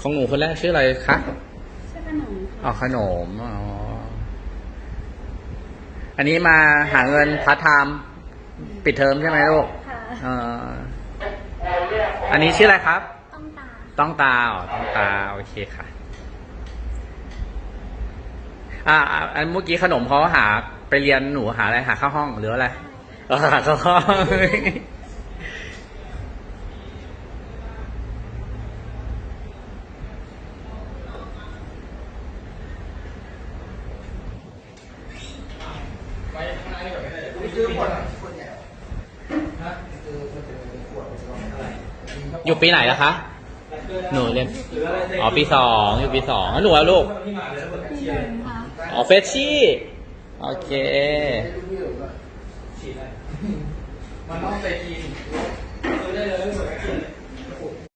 ของหนูคนแรกชื่ออะไรคะชื่อขนมอ๋อขนมอ๋ออันนี้มาหาเงินพาร์ทไทม์ปิดเทอมใช่ไหมลูกค่ะเอออันนี้ชื่ออะไรครับ ต้องตา ต้องตาอ๋อต้องตา โอเคค่ะ อ่าอ่าอันเมื่อกี้ขนมเขาหาไปเรียนหนูหาอะไรหาเข้าห้องหรืออะไรเอ อหาเข้าห้องอยู่ปีไหนแล้วคะ หนูเรียนอ๋อปีสองอยู่ปีสองหนูอะลูกอ๋อเฟชชี่ โอเค มันต้องไปกินซื้อได้เลย